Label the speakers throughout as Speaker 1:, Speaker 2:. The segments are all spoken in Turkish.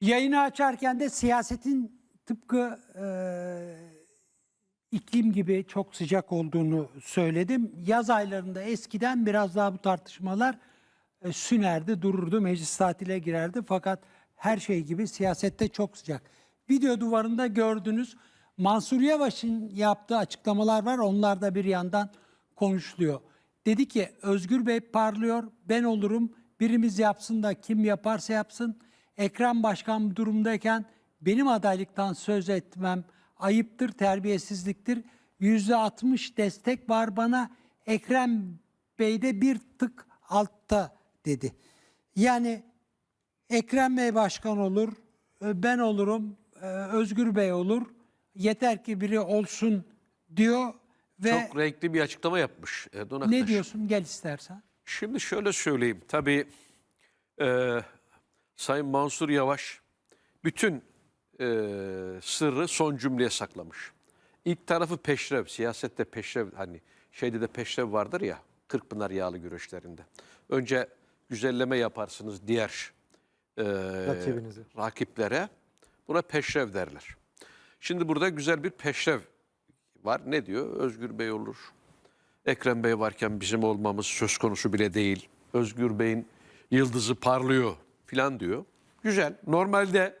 Speaker 1: Yayını açarken de siyasetin tıpkı e, iklim gibi çok sıcak olduğunu söyledim. Yaz aylarında eskiden biraz daha bu tartışmalar e, sünerdi, dururdu, meclis tatile girerdi. Fakat her şey gibi siyasette çok sıcak. Video duvarında gördünüz Mansur Yavaş'ın yaptığı açıklamalar var. Onlar da bir yandan konuşuluyor. Dedi ki Özgür Bey parlıyor, ben olurum. Birimiz yapsın da kim yaparsa yapsın. Ekrem Başkan bu durumdayken benim adaylıktan söz etmem ayıptır, terbiyesizliktir. Yüzde 60 destek var bana. Ekrem Bey de bir tık altta dedi. Yani Ekrem Bey başkan olur, e, ben olurum, e, Özgür Bey olur. Yeter ki biri olsun diyor ve
Speaker 2: Çok renkli bir açıklama yapmış Erdoğan Aktaş.
Speaker 1: ne diyorsun gel istersen.
Speaker 2: Şimdi şöyle söyleyeyim. Tabii e, Sayın Mansur Yavaş bütün e, sırrı son cümleye saklamış. İlk tarafı peşrev, siyasette peşrev hani şeyde de peşrev vardır ya Kırkpınar yağlı güreşlerinde. Önce güzelleme yaparsınız diğer e, rakiplere. Buna peşrev derler. Şimdi burada güzel bir peşrev var. Ne diyor? Özgür Bey olur. Ekrem Bey varken bizim olmamız söz konusu bile değil. Özgür Bey'in yıldızı parlıyor filan diyor. Güzel. Normalde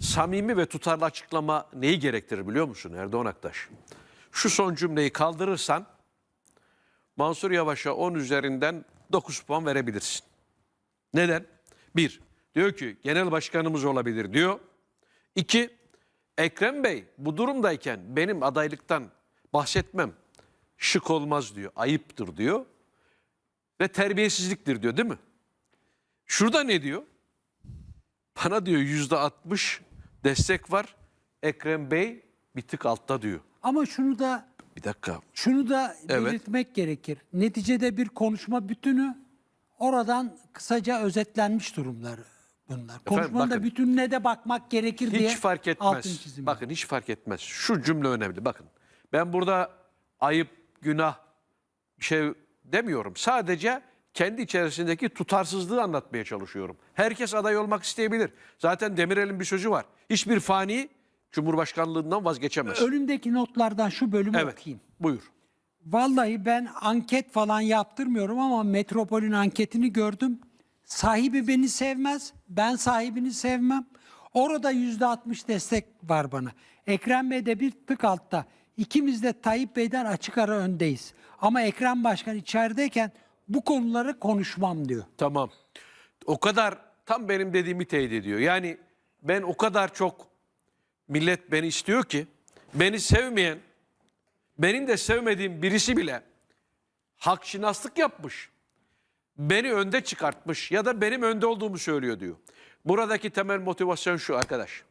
Speaker 2: samimi ve tutarlı açıklama neyi gerektirir biliyor musun Erdoğan Aktaş? Şu son cümleyi kaldırırsan Mansur Yavaş'a 10 üzerinden 9 puan verebilirsin. Neden? Bir, diyor ki genel başkanımız olabilir diyor. İki, Ekrem Bey bu durumdayken benim adaylıktan bahsetmem şık olmaz diyor, ayıptır diyor. Ve terbiyesizliktir diyor değil mi? Şurada ne diyor? Bana diyor yüzde altmış destek var. Ekrem Bey bir tık altta diyor.
Speaker 1: Ama şunu da
Speaker 2: Bir dakika.
Speaker 1: şunu da
Speaker 2: Evet.
Speaker 1: belirtmek gerekir. Neticede bir konuşma bütünü oradan kısaca özetlenmiş durumlar bunlar. Konuşmanın da
Speaker 2: bakın.
Speaker 1: bütününe de bakmak gerekir diye
Speaker 2: Hiç fark
Speaker 1: altın
Speaker 2: etmez.
Speaker 1: çizim
Speaker 2: Bakın hiç fark etmez. Şu cümle önemli. Bakın ben burada ayıp, günah bir şey demiyorum. Sadece kendi içerisindeki tutarsızlığı anlatmaya çalışıyorum. Herkes aday olmak isteyebilir. Zaten Demirel'in bir sözü var. Hiçbir fani Cumhurbaşkanlığından vazgeçemez.
Speaker 1: Önümdeki notlardan şu bölümü
Speaker 2: Evet.
Speaker 1: okuyayım.
Speaker 2: Buyur.
Speaker 1: Vallahi ben anket falan yaptırmıyorum ama Metropol'ün anketini gördüm. Sahibi beni sevmez, ben sahibini sevmem. Orada yüzde 60 destek var bana. Ekrem Bey de bir tık altta. İkimiz de Tayyip Bey'den açık ara öndeyiz. Ama Ekrem Başkan içerideyken bu konuları konuşmam diyor.
Speaker 2: Tamam. O kadar tam benim dediğimi teyit ediyor. Yani ben o kadar çok millet beni istiyor ki beni sevmeyen, benim de sevmediğim birisi bile hakşinaslık yapmış. Beni önde çıkartmış ya da benim önde olduğumu söylüyor diyor. Buradaki temel motivasyon şu arkadaş.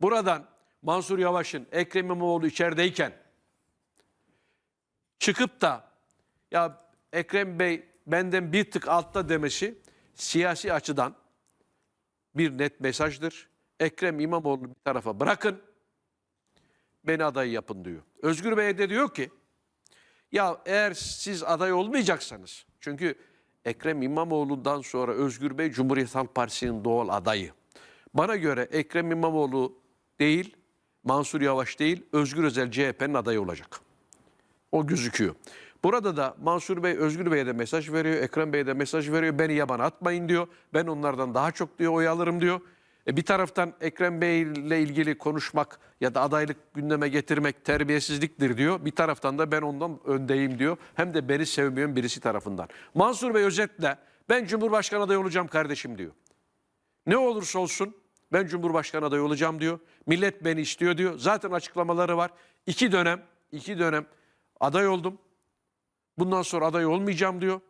Speaker 2: Buradan Mansur Yavaş'ın Ekrem İmamoğlu içerideyken çıkıp da ya Ekrem Bey benden bir tık altta demesi siyasi açıdan bir net mesajdır. Ekrem İmamoğlu bir tarafa bırakın beni aday yapın diyor. Özgür Bey de diyor ki ya eğer siz aday olmayacaksanız çünkü Ekrem İmamoğlu'ndan sonra Özgür Bey Cumhuriyet Halk Partisi'nin doğal adayı. Bana göre Ekrem İmamoğlu değil, Mansur Yavaş değil, Özgür Özel CHP'nin adayı olacak. O gözüküyor. Burada da Mansur Bey Özgür Bey'e de mesaj veriyor, Ekrem Bey'e de mesaj veriyor. Beni yabana atmayın diyor. Ben onlardan daha çok diyor oy alırım diyor. E bir taraftan Ekrem Bey ile ilgili konuşmak ya da adaylık gündeme getirmek terbiyesizliktir diyor. Bir taraftan da ben ondan öndeyim diyor. Hem de beni sevmeyen birisi tarafından. Mansur Bey özetle ben Cumhurbaşkanı adayı olacağım kardeşim diyor. Ne olursa olsun ben Cumhurbaşkanı adayı olacağım diyor. Millet beni istiyor diyor. Zaten açıklamaları var. İki dönem, iki dönem aday oldum. Bundan sonra aday olmayacağım diyor.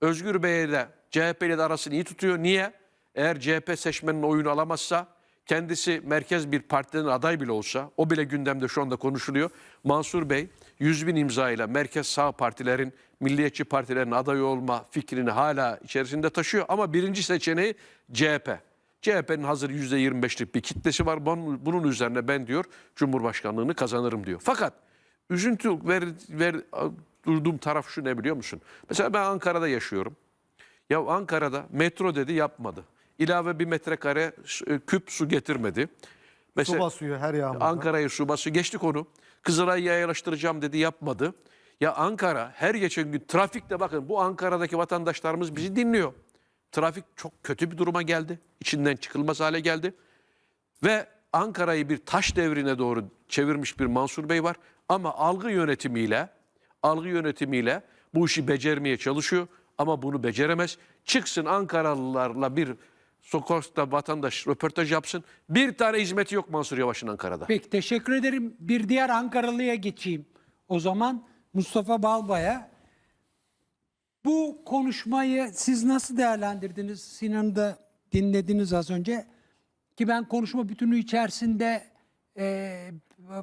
Speaker 2: Özgür Bey'e de CHP ile de arasını iyi tutuyor. Niye? Eğer CHP seçmenin oyunu alamazsa kendisi merkez bir partinin aday bile olsa o bile gündemde şu anda konuşuluyor. Mansur Bey 100 bin imza ile merkez sağ partilerin, milliyetçi partilerin aday olma fikrini hala içerisinde taşıyor. Ama birinci seçeneği CHP. CHP'nin hazır %25'lik bir kitlesi var. Bunun üzerine ben diyor Cumhurbaşkanlığını kazanırım diyor. Fakat üzüntü ver, ver, durduğum taraf şu ne biliyor musun? Mesela ben Ankara'da yaşıyorum. Ya Ankara'da metro dedi yapmadı. ilave bir metrekare e, küp su getirmedi.
Speaker 3: Su basıyor her yağmurda.
Speaker 2: Ankara'yı su basıyor. Geçtik onu. Kızılay'ı yayalaştıracağım dedi yapmadı. Ya Ankara her geçen gün trafikte bakın bu Ankara'daki vatandaşlarımız bizi dinliyor. Trafik çok kötü bir duruma geldi. İçinden çıkılmaz hale geldi. Ve Ankara'yı bir taş devrine doğru çevirmiş bir Mansur Bey var. Ama algı yönetimiyle, algı yönetimiyle bu işi becermeye çalışıyor. Ama bunu beceremez. Çıksın Ankaralılarla bir sokakta vatandaş röportaj yapsın. Bir tane hizmeti yok Mansur Yavaş'ın Ankara'da.
Speaker 1: Peki teşekkür ederim. Bir diğer Ankaralı'ya geçeyim. O zaman Mustafa Balbay'a. Bu konuşmayı siz nasıl değerlendirdiniz? Sinan'ı da dinlediniz az önce. Ki ben konuşma bütünü içerisinde e,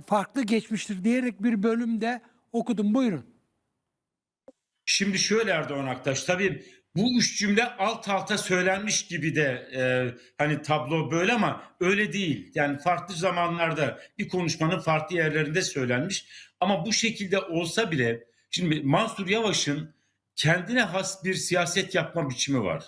Speaker 1: farklı geçmiştir diyerek bir bölümde okudum. Buyurun.
Speaker 4: Şimdi şöyle Erdoğan Aktaş tabii bu üç cümle alt alta söylenmiş gibi de e, hani tablo böyle ama öyle değil. Yani farklı zamanlarda bir konuşmanın farklı yerlerinde söylenmiş ama bu şekilde olsa bile şimdi Mansur Yavaş'ın kendine has bir siyaset yapma biçimi var.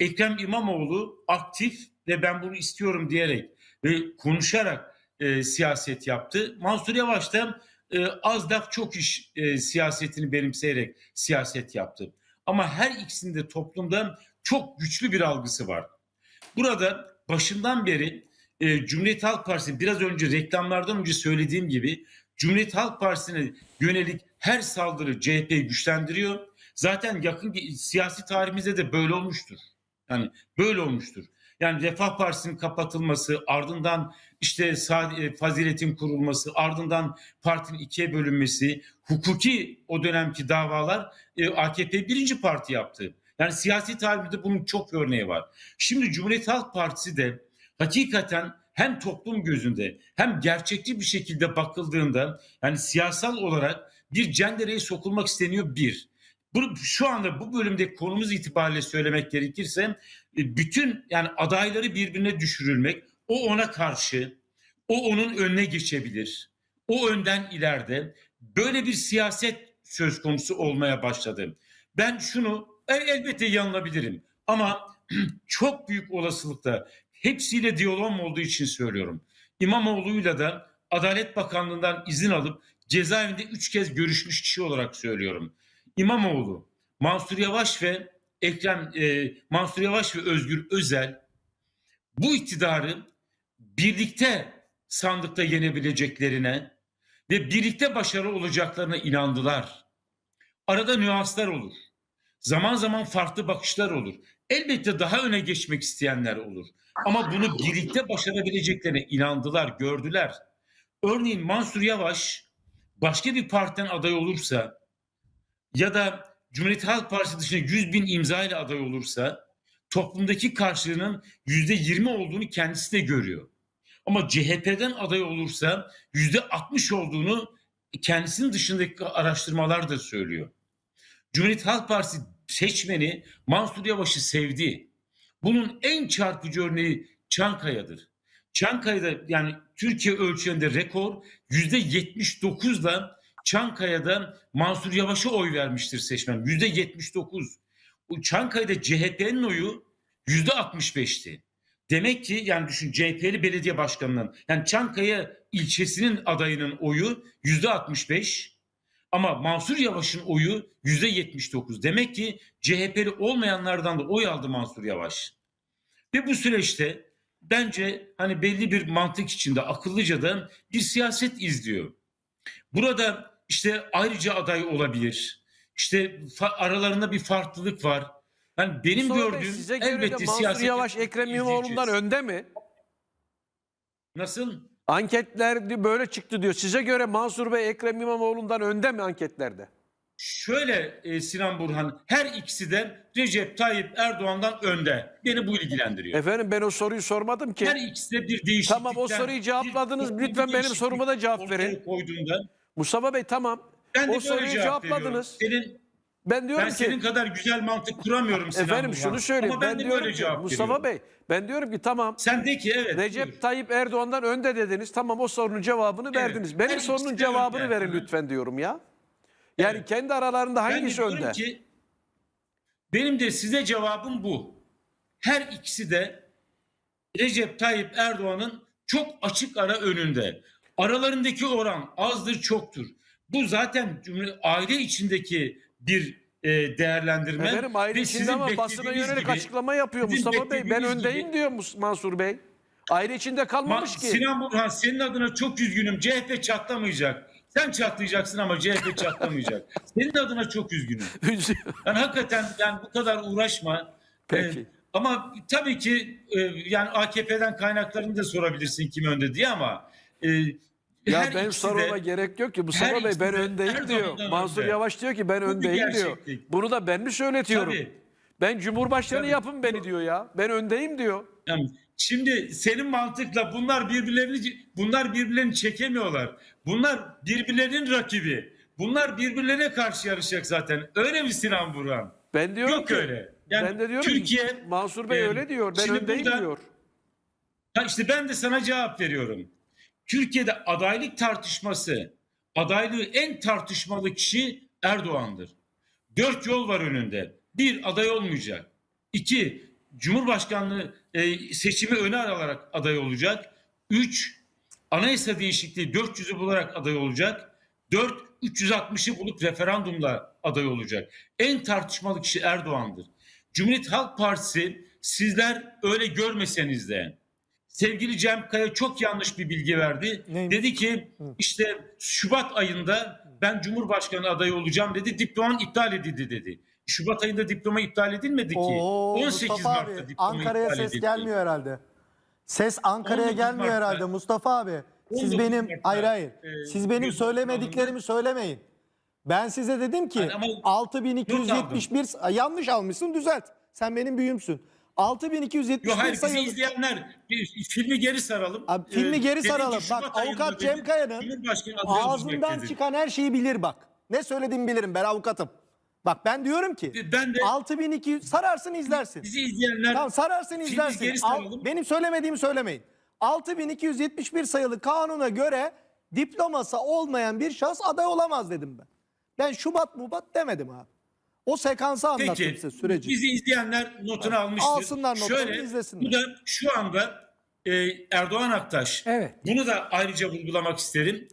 Speaker 4: Ekrem İmamoğlu aktif ve ben bunu istiyorum diyerek ve konuşarak e, siyaset yaptı. Mansur Yavaş da e, az laf çok iş e, siyasetini benimseyerek siyaset yaptı. Ama her ikisinde toplumda çok güçlü bir algısı var. Burada başından beri e, Cumhuriyet Halk Partisi biraz önce reklamlardan önce söylediğim gibi Cumhuriyet Halk Partisi'ne yönelik her saldırı CHP güçlendiriyor. Zaten yakın siyasi tarihimizde de böyle olmuştur. Yani böyle olmuştur. Yani Refah Partisi'nin kapatılması, ardından işte e, faziletin kurulması, ardından partinin ikiye bölünmesi, hukuki o dönemki davalar e, AKP birinci parti yaptı. Yani siyasi tarihimizde bunun çok örneği var. Şimdi Cumhuriyet Halk Partisi de hakikaten hem toplum gözünde hem gerçekçi bir şekilde bakıldığında yani siyasal olarak bir cendereye sokulmak isteniyor bir. Bu, şu anda bu bölümde konumuz itibariyle söylemek gerekirse e, bütün yani adayları birbirine düşürülmek, o ona karşı, o onun önüne geçebilir. O önden ileride böyle bir siyaset söz konusu olmaya başladı. Ben şunu e, elbette yanılabilirim ama çok büyük olasılıkla hepsiyle diyalogum olduğu için söylüyorum. İmamoğlu'yla da Adalet Bakanlığı'ndan izin alıp cezaevinde üç kez görüşmüş kişi olarak söylüyorum. İmamoğlu, Mansur Yavaş ve Ekrem e, Mansur Yavaş ve Özgür Özel bu iktidarı birlikte sandıkta yenebileceklerine ve birlikte başarılı olacaklarına inandılar. Arada nüanslar olur. Zaman zaman farklı bakışlar olur. Elbette daha öne geçmek isteyenler olur. Ama bunu birlikte başarabileceklerine inandılar, gördüler. Örneğin Mansur Yavaş başka bir partiden aday olursa ya da Cumhuriyet Halk Partisi dışında 100 bin imza ile aday olursa toplumdaki karşılığının yüzde 20 olduğunu kendisi de görüyor. Ama CHP'den aday olursa yüzde 60 olduğunu kendisinin dışındaki araştırmalar da söylüyor. Cumhuriyet Halk Partisi seçmeni Mansur Yavaş'ı sevdi. Bunun en çarpıcı örneği Çankaya'dır. Çankaya'da yani Türkiye ölçeğinde rekor yüzde 79'la Çankaya'da Mansur Yavaş'a oy vermiştir seçmen. Yüzde 79. Bu Çankaya'da CHP'nin oyu yüzde 65'ti. Demek ki yani düşün CHP'li belediye başkanının yani Çankaya ilçesinin adayının oyu yüzde 65 ama Mansur Yavaş'ın oyu yüzde 79. Demek ki CHP'li olmayanlardan da oy aldı Mansur Yavaş. Ve bu süreçte bence hani belli bir mantık içinde akıllıca da bir siyaset izliyor. Burada işte ayrıca aday olabilir. İşte aralarında bir farklılık var. Yani benim
Speaker 2: Mustafa Bey,
Speaker 4: gördüğüm
Speaker 2: size göre de
Speaker 4: elbette
Speaker 2: Mansur
Speaker 4: siyaset
Speaker 2: Yavaş Ekrem İmamoğlu'ndan önde mi?
Speaker 4: Nasıl?
Speaker 2: Anketler böyle çıktı diyor. Size göre Mansur Bey Ekrem İmamoğlu'ndan önde mi anketlerde?
Speaker 4: Şöyle e, Sinan Burhan her ikisi de Recep Tayyip Erdoğan'dan önde. Beni bu ilgilendiriyor.
Speaker 2: Efendim ben o soruyu sormadım ki.
Speaker 4: Her ikisi de bir değişiklikten.
Speaker 2: Tamam, o soruyu
Speaker 4: bir
Speaker 2: cevapladınız.
Speaker 4: toplum
Speaker 2: Lütfen benim
Speaker 4: değişiklik
Speaker 2: soruma da cevap
Speaker 4: ortaya
Speaker 2: verin.
Speaker 4: Koyduğunda,
Speaker 2: Mustafa Bey tamam.
Speaker 4: ben de
Speaker 2: o
Speaker 4: böyle
Speaker 2: soruyu
Speaker 4: cevap
Speaker 2: cevapladınız.
Speaker 4: veriyorum. Senin,
Speaker 2: Ben diyorum
Speaker 4: ben
Speaker 2: ki
Speaker 4: senin kadar güzel mantık kuramıyorum Sinan
Speaker 2: efendim şunu söyleyeyim.
Speaker 4: Ama ben,
Speaker 2: ben,
Speaker 4: de
Speaker 2: diyorum
Speaker 4: böyle
Speaker 2: ki Mustafa
Speaker 4: veriyorum.
Speaker 2: Bey ben diyorum ki tamam.
Speaker 4: Sen de ki evet.
Speaker 2: Recep
Speaker 4: buyur.
Speaker 2: Tayyip Erdoğan'dan önde dediniz. Tamam o sorunun cevabını
Speaker 4: Evet.
Speaker 2: verdiniz. Benim
Speaker 4: Her
Speaker 2: sorunun
Speaker 4: de
Speaker 2: cevabını
Speaker 4: önde.
Speaker 2: verin lütfen diyorum ya. Yani
Speaker 4: Evet.
Speaker 2: kendi aralarında
Speaker 4: Ben de
Speaker 2: hangisi önde?
Speaker 4: ki benim de size cevabım bu. her ikisi de Recep Tayyip Erdoğan'ın çok açık ara önünde. Aralarındaki oran azdır çoktur. Bu zaten cümle, aile içindeki bir e, değerlendirme.
Speaker 2: Efendim aile içinde
Speaker 4: sizin
Speaker 2: ama basına yönelik
Speaker 4: gibi-
Speaker 2: açıklama yapıyor Mustafa Bey. Ben öndeyim
Speaker 4: gibi-
Speaker 2: diyor Mansur Bey. Aile içinde
Speaker 4: Ma-
Speaker 2: kalmamış ki.
Speaker 4: Sinan Burhan senin adına çok üzgünüm. CHP çatlamayacak. Sen çatlayacaksın ama CHP çatlamayacak. senin adına çok üzgünüm. Yani hakikaten yani bu kadar uğraşma.
Speaker 2: Peki.
Speaker 4: Ee, ama tabii ki e, yani AKP'den kaynaklarını da sorabilirsin kim önde diye ama e,
Speaker 2: Ya
Speaker 4: her
Speaker 2: ben
Speaker 4: de-
Speaker 2: gerek yok ki.
Speaker 4: her
Speaker 2: Mustafa Bey ben
Speaker 4: de
Speaker 2: öndeyim diyor. Mansur
Speaker 4: önde.
Speaker 2: Yavaş diyor ki ben
Speaker 4: Bu
Speaker 2: öndeyim diyor. Bunu da ben mi söyletiyorum?
Speaker 4: Tabii.
Speaker 2: Ben Cumhurbaşkanı
Speaker 4: Tabii.
Speaker 2: yapın beni diyor ya. Ben öndeyim diyor.
Speaker 4: Yani şimdi senin mantıkla bunlar birbirlerini bunlar birbirlerini çekemiyorlar. Bunlar birbirlerinin rakibi. Bunlar birbirlerine karşı yarışacak zaten. Öyle mi Sinan Burhan?
Speaker 2: Ben diyorum
Speaker 4: Yok
Speaker 2: ki,
Speaker 4: öyle. Yani
Speaker 2: ben de diyorum
Speaker 4: Türkiye
Speaker 2: ki Mansur Bey
Speaker 4: e,
Speaker 2: öyle diyor. Ben öndeyim
Speaker 4: burada-
Speaker 2: diyor.
Speaker 4: Ha işte ben de sana cevap veriyorum. Türkiye'de adaylık tartışması, adaylığı en tartışmalı kişi Erdoğan'dır. Dört yol var önünde. Bir, aday olmayacak. İki, Cumhurbaşkanlığı e, seçimi öne alarak aday olacak. Üç, anayasa değişikliği 400'ü bularak aday olacak. Dört, 360'ı bulup referandumla aday olacak. En tartışmalı kişi Erdoğan'dır. Cumhuriyet Halk Partisi sizler öyle görmeseniz de sevgili Cem Kaya çok yanlış bir bilgi verdi.
Speaker 3: Neymiş?
Speaker 4: Dedi ki işte Şubat ayında ben Cumhurbaşkanı adayı olacağım dedi. Diploman iptal edildi dedi. Şubat ayında diploma iptal edilmedi ki.
Speaker 3: Oo
Speaker 4: 18
Speaker 3: Mustafa
Speaker 4: Mart'ta
Speaker 3: abi
Speaker 4: diploma
Speaker 3: Ankara'ya
Speaker 4: iptal
Speaker 3: ses
Speaker 4: edildi.
Speaker 3: gelmiyor herhalde. Ses Ankara'ya
Speaker 4: 19
Speaker 3: gelmiyor
Speaker 4: Mart'ta-
Speaker 3: herhalde Mustafa abi. Siz
Speaker 4: 19
Speaker 3: benim
Speaker 4: Mart'ta,
Speaker 3: hayır hayır.
Speaker 4: e,
Speaker 3: Siz benim
Speaker 4: gözüm
Speaker 3: söylemediklerimi söylemeyin. Ben size dedim ki
Speaker 4: Yani ama
Speaker 3: 6271 Ay, yanlış almışsın düzelt. Sen benim büyümsün. 6271
Speaker 4: Yok hayır bizi
Speaker 3: sayılı
Speaker 4: izleyenler bir filmi geri saralım.
Speaker 3: Abi, filmi
Speaker 4: Ee,
Speaker 3: geri
Speaker 4: dedi ki
Speaker 3: saralım.
Speaker 4: Şubat
Speaker 3: Bak,
Speaker 4: ayında
Speaker 3: avukat
Speaker 4: dedi,
Speaker 3: Cem Kaya'nın
Speaker 4: Cumhurbaşkanı
Speaker 3: ağzından çıkan her şeyi bilir bak. Ne söylediğimi bilirim ben avukatım. Bak ben diyorum ki
Speaker 4: Ben de
Speaker 3: 6200 sararsın izlersin.
Speaker 4: bizi izleyenler
Speaker 3: Tamam sararsın izlersin.
Speaker 4: geri
Speaker 3: Al-
Speaker 4: saralım.
Speaker 3: benim söylemediğimi söylemeyin. 6271 sayılı kanuna göre diploması olmayan bir şahıs aday olamaz dedim ben. Ben Şubat Mubat demedim abi. O sekansı anlattım
Speaker 4: Peki
Speaker 3: size süreci.
Speaker 4: bizi izleyenler notunu almıştır.
Speaker 3: Alsınlar notlarını,
Speaker 4: Şöyle,
Speaker 3: izlesinler.
Speaker 4: Bu da şu anda e, Erdoğan Aktaş.
Speaker 1: Evet.
Speaker 4: Bunu da ayrıca vurgulamak isterim.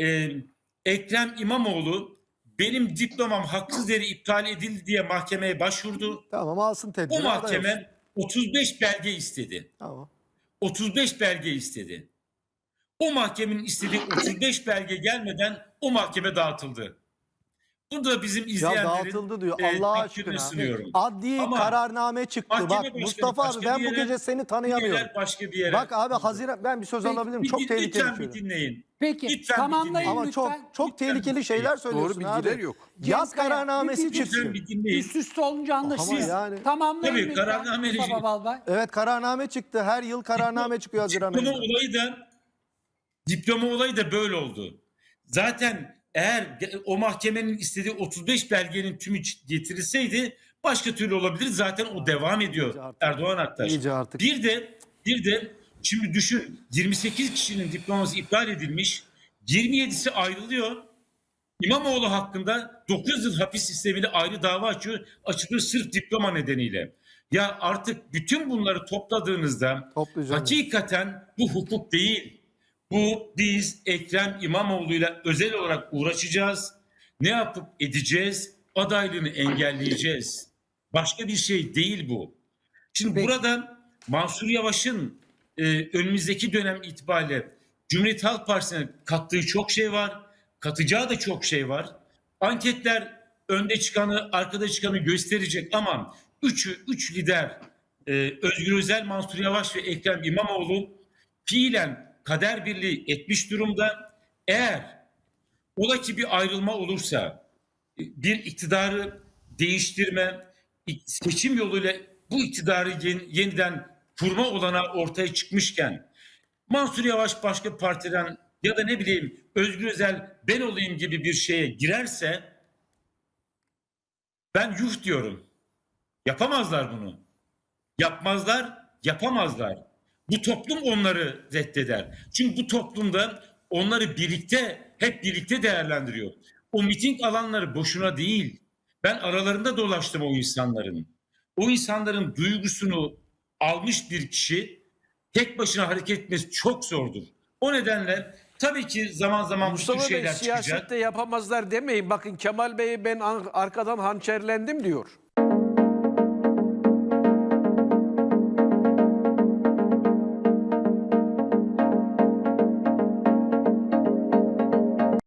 Speaker 4: E, Ekrem İmamoğlu benim diplomam haksız yere iptal edildi diye mahkemeye başvurdu.
Speaker 3: Tamam alsın tedbiri.
Speaker 4: O mahkeme 35 belge istedi.
Speaker 3: Tamam.
Speaker 4: 35 belge istedi. O mahkemenin istediği 35 belge gelmeden o mahkeme dağıtıldı. Bunu da bizim
Speaker 3: Ya
Speaker 4: izleyenlerin
Speaker 3: dağıtıldı diyor
Speaker 4: e,
Speaker 3: Allah aşkına.
Speaker 4: sunuyorum.
Speaker 3: Adli
Speaker 4: Ama
Speaker 3: kararname çıktı. Bak
Speaker 4: başkanı
Speaker 3: Mustafa abi
Speaker 4: başka
Speaker 3: ben
Speaker 4: bir
Speaker 3: bu gece seni tanıyamıyorum.
Speaker 4: Diğerler başka bir yere.
Speaker 3: Bak abi Haziran ben bir söz
Speaker 1: Peki,
Speaker 3: alabilirim.
Speaker 4: Bir
Speaker 3: Çok
Speaker 4: din-
Speaker 3: tehlikeli
Speaker 4: lütfen bir dinleyin.
Speaker 1: Peki
Speaker 4: Lütfen bir
Speaker 1: tamamlayın
Speaker 4: dinleyin.
Speaker 3: Ama çok
Speaker 1: lütfen.
Speaker 3: çok
Speaker 4: Lütfen
Speaker 3: tehlikeli
Speaker 4: bir
Speaker 3: şeyler söylüyorsun
Speaker 2: Doğru bilgiler
Speaker 3: abi.
Speaker 2: yok.
Speaker 3: Yaz kararnamesi
Speaker 1: bir- bir-.
Speaker 4: Lütfen bir dinleyin.
Speaker 1: Üst üste olunca anlaşılır.
Speaker 3: Ama
Speaker 1: Siz
Speaker 3: yani-
Speaker 1: tamamlayın
Speaker 4: Tabii,
Speaker 1: lütfen Balbay.
Speaker 3: Evet kararname çıktı. Her yıl kararname çıkıyor Haziran
Speaker 4: Diploma
Speaker 3: ayında.
Speaker 4: olayı da diploma olayı da böyle oldu. Zaten eğer o mahkemenin istediği 35 belgenin tümü getirilseydi başka türlü olabilir. Zaten o devam ediyor
Speaker 3: artık.
Speaker 4: Erdoğan Aktaş.
Speaker 3: İyice artık.
Speaker 4: Bir de bir de şimdi düşün 28 kişinin diploması iptal edilmiş. 27'si ayrılıyor. İmamoğlu hakkında 9 yıl hapis sistemiyle ayrı dava açıyor. Açılıyor sırf diploma nedeniyle. Ya artık bütün bunları topladığınızda hakikaten bu hukuk değil. Bu biz Ekrem İmamoğlu'yla özel olarak uğraşacağız. Ne yapıp edeceğiz? Adaylığını engelleyeceğiz. Başka bir şey değil bu. Şimdi
Speaker 1: Peki.
Speaker 4: burada Mansur Yavaş'ın e, önümüzdeki dönem itibariyle Cumhuriyet Halk Partisi'ne kattığı çok şey var. Katacağı da çok şey var. Anketler önde çıkanı, arkada çıkanı gösterecek ama üçü, üç lider e, Özgür Özel, Mansur Yavaş ve Ekrem İmamoğlu fiilen kader birliği etmiş durumda. Eğer ola ki bir ayrılma olursa bir iktidarı değiştirme, seçim yoluyla bu iktidarı yen- yeniden kurma olanağı ortaya çıkmışken Mansur Yavaş başka partiden ya da ne bileyim Özgür Özel ben olayım gibi bir şeye girerse ben yuh diyorum. Yapamazlar bunu. Yapmazlar, yapamazlar. Bu toplum onları reddeder. Çünkü bu toplumda onları birlikte, hep birlikte değerlendiriyor. O miting alanları boşuna değil. Ben aralarında dolaştım o insanların. o insanların duygusunu almış bir kişi tek başına hareket etmesi çok zordur. O nedenle tabii ki zaman zaman bu tür
Speaker 2: Mustafa Bey
Speaker 4: şeyler çıkacak.
Speaker 2: siyasette yapamazlar demeyin. Bakın Kemal Bey'i ben an- arkadan hançerlendim diyor.